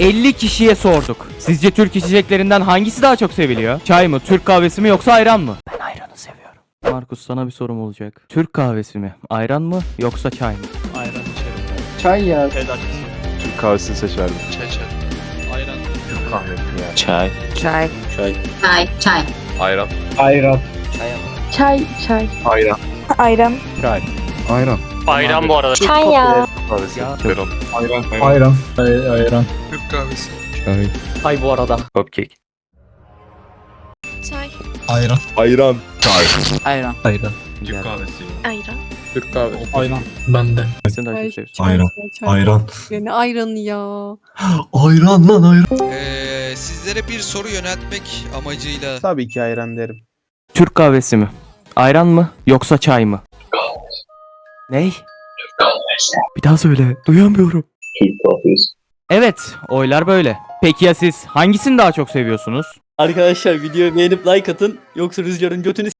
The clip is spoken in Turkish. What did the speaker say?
50 kişiye sorduk. Sizce Türk içeceklerinden hangisi daha çok seviliyor? Çay mı, Türk kahvesi mi yoksa ayran mı? Ben ayranı seviyorum. Markus sana bir sorum olacak. Türk kahvesi mi, ayran mı yoksa çay mı? Ayran içerim. Çay ya. Türk kahvesini seçerdim. Çay çay. Ayran. Çay. Çay. Çay, çay. Ayran. Ayran. Çay. Çay. Ayran. Ayran. Çay. Ayran. Ayran bu arada. Çay ya. Kahvesi. Ya. Ayran. Ayran. Ayran. Ayran. Türk kahvesi. Çay. Ay bu arada. Cupcake. Çay. Ayran. Ayran. Ayran. Ayran. Türk kahvesi. Ayran. Türk kahvesi. Ayran. Ben de. kahvesini daha Çay. çok seviyorsun. Ayran. Çay. Ayran. Yani ayranı ya. Ayran lan ayran. Ee, sizlere bir soru yöneltmek amacıyla Tabii ki ayran derim. Türk kahvesi mi? Ayran mı yoksa çay mı? Ney? Bir daha söyle. Duyamıyorum. Evet, oylar böyle. Peki ya siz hangisini daha çok seviyorsunuz? Arkadaşlar videoyu beğenip like atın. Yoksa Rüzgar'ın götünü